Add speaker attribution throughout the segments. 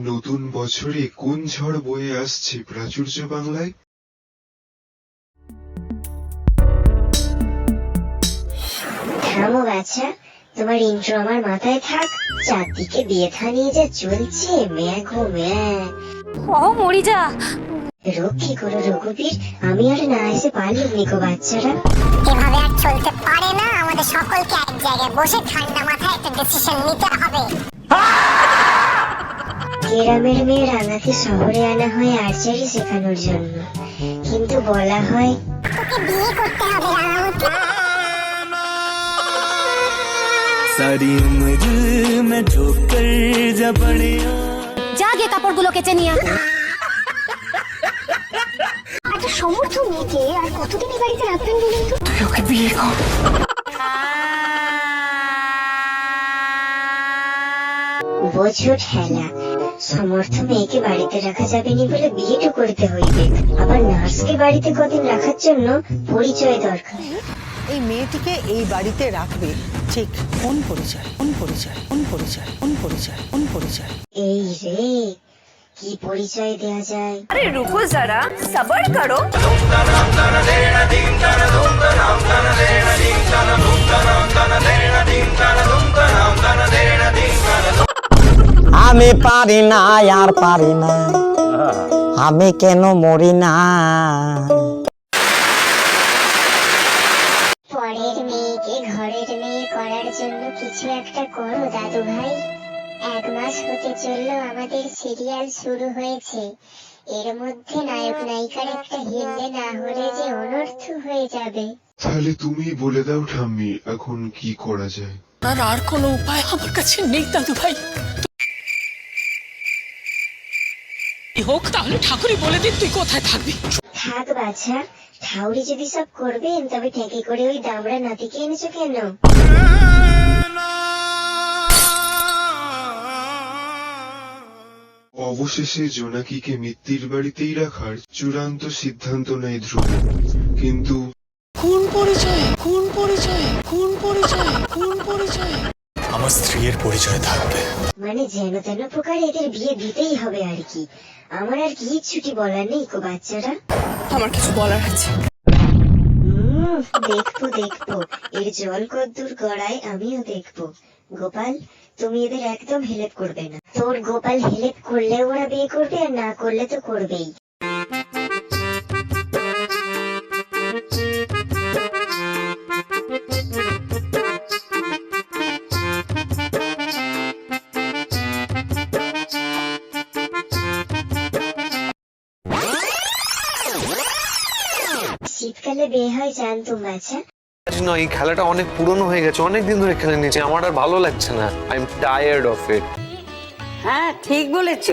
Speaker 1: নতুন বছরে কোন ঝড় বয়ে আসছে প্রাচুর্য বাংলায়?
Speaker 2: থামো তোমার ইন্ট্রো আমার মাথায় থাক। চারদিকে নিয়ে যা চলছে ম্যাঘ ও
Speaker 3: ও মরি যা।
Speaker 2: রক্ষী করো রঘুবীর আমি আর না এসে পারলাম নিকো বাচ্চারা।
Speaker 4: এভাবে আর চলতে পারে না। আমাদের সকলকে এক জায়গায় বসে ঠান্ডা মাথায় একটা ডিসিশন নিতে হবে।
Speaker 2: গ্রামের মেয়ে আনাকে শহরে আনা হয় আর্চারি শেখানোর জন্য। কিন্তু বলা হয়
Speaker 3: সারি উমর
Speaker 4: আচ্ছা সমর্থ মেয়েকে আর কতদিন বাড়িতে রাখবেন বলুন তো?
Speaker 2: তুই ওকে বিয়ে কর। সমর্থ মেয়েকে বাড়িতে রাখা যাবে নি বলে বিয়েটা করতে হইবে। আবার নার্সকে বাড়িতে কদিন রাখার জন্য পরিচয় দরকার।
Speaker 5: এই মেয়েটিকে এই বাড়িতে রাখবে। ঠিক কোন পরিচয়? কোন পরিচয়? কোন পরিচয়? কোন পরিচয়? কোন পরিচয়?
Speaker 2: এই রে কি পরিচয় দেয়া যায়?
Speaker 3: আরে রুকো যারা সবার করো।
Speaker 6: আমি পারি না আর পারি না। আমি কেন মরি না?
Speaker 4: পরের মেয়েকে ঘরের মেয়ে করার জন্য কিছু একটা করো দাদু ভাই এক মাস হতে চলল আমাদের সিরিয়াল শুরু হয়েছে। এর মধ্যে নায়ক নায়িকার একটা হিন্দি না হলে যে অনর্থ হয়ে যাবে।
Speaker 1: তাহলে তুমি বলে দাও ঠাম্মি এখন কি করা যায়?
Speaker 5: আর আর কোনো উপায় আমার কাছে নেই দাদু ভাই হোক তাহলে ঠাকুরই বলে দিন তুই কোথায় থাকবি।
Speaker 2: থাক বাছা ঠাউরি যদি সব করবেন তবে ঠেকে করে ওই দামড়া নাতিকে এনেছো কেন?
Speaker 1: অবশেষে জোনাকিকে মিত্তির বাড়িতেই রাখার চূড়ান্ত সিদ্ধান্ত নেয় ধ্রুব। কিন্তু
Speaker 5: কোন পরিচয় কোন পরিচয় কোন পরিচয় কোন পরিচয়।
Speaker 7: আমার স্ত্রীর পরিচয় থাকবে।
Speaker 2: মানে যেন তেন প্রকার এদের বিয়ে দিতেই হবে আর কি। আমার আর কি ছুটি বলার নেই কো বাচ্চারা।
Speaker 5: আমার কিছু বলার আছে।
Speaker 2: দেখব দেখব। এর জল কদ্দুর গড়ায় আমিও দেখব। গোপাল তুমি এদের একদম হেল্প করবে না। তোর গোপাল হেল্প করলে ওরা বিয়ে করবে আর না করলে তো করবেই। বিয়ে হয় জানতুম
Speaker 8: এই খেলাটা অনেক পুরনো হয়ে গেছে অনেক দিন ধরে খেলে নিয়েছি আমার আর ভালো লাগছে না। I am tired of it
Speaker 9: হ্যাঁ ঠিক বলেছ।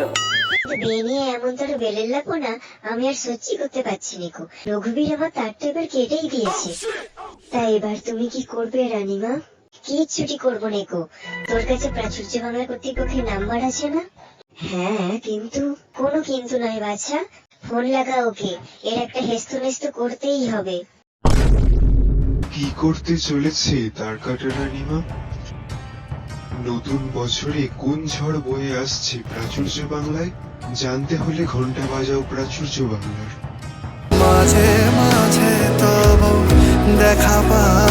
Speaker 2: বিয়ে নিয়ে এমন তোর বেলের লাগবো না আমি আর সহ্যই করতে পারছি নিকো রঘুবীর আমার তার তো এবার কেটেই দিয়েছে তাই এবার তুমি কি করবে রানীমা? কি ছুটি করব নেকো? তোর কাছে প্রাচুর্য বাংলা কর্তৃপক্ষের নাম্বার আছে না? হ্যাঁ কিন্তু কোনো কিন্তু নয় বাছা। ফোন লাগা ওকে। এর একটা করতেই হবে।
Speaker 1: কি করতে চলেছে তার কাটা রানীমা? নতুন বছরে কোন ঝড় বয়ে আসছে প্রাচুর্য বাংলায়? জানতে হলে ঘণ্টা বাজাও প্রাচুর্য বাংলার।
Speaker 7: মাঝে মাঝে তব দেখা পাই।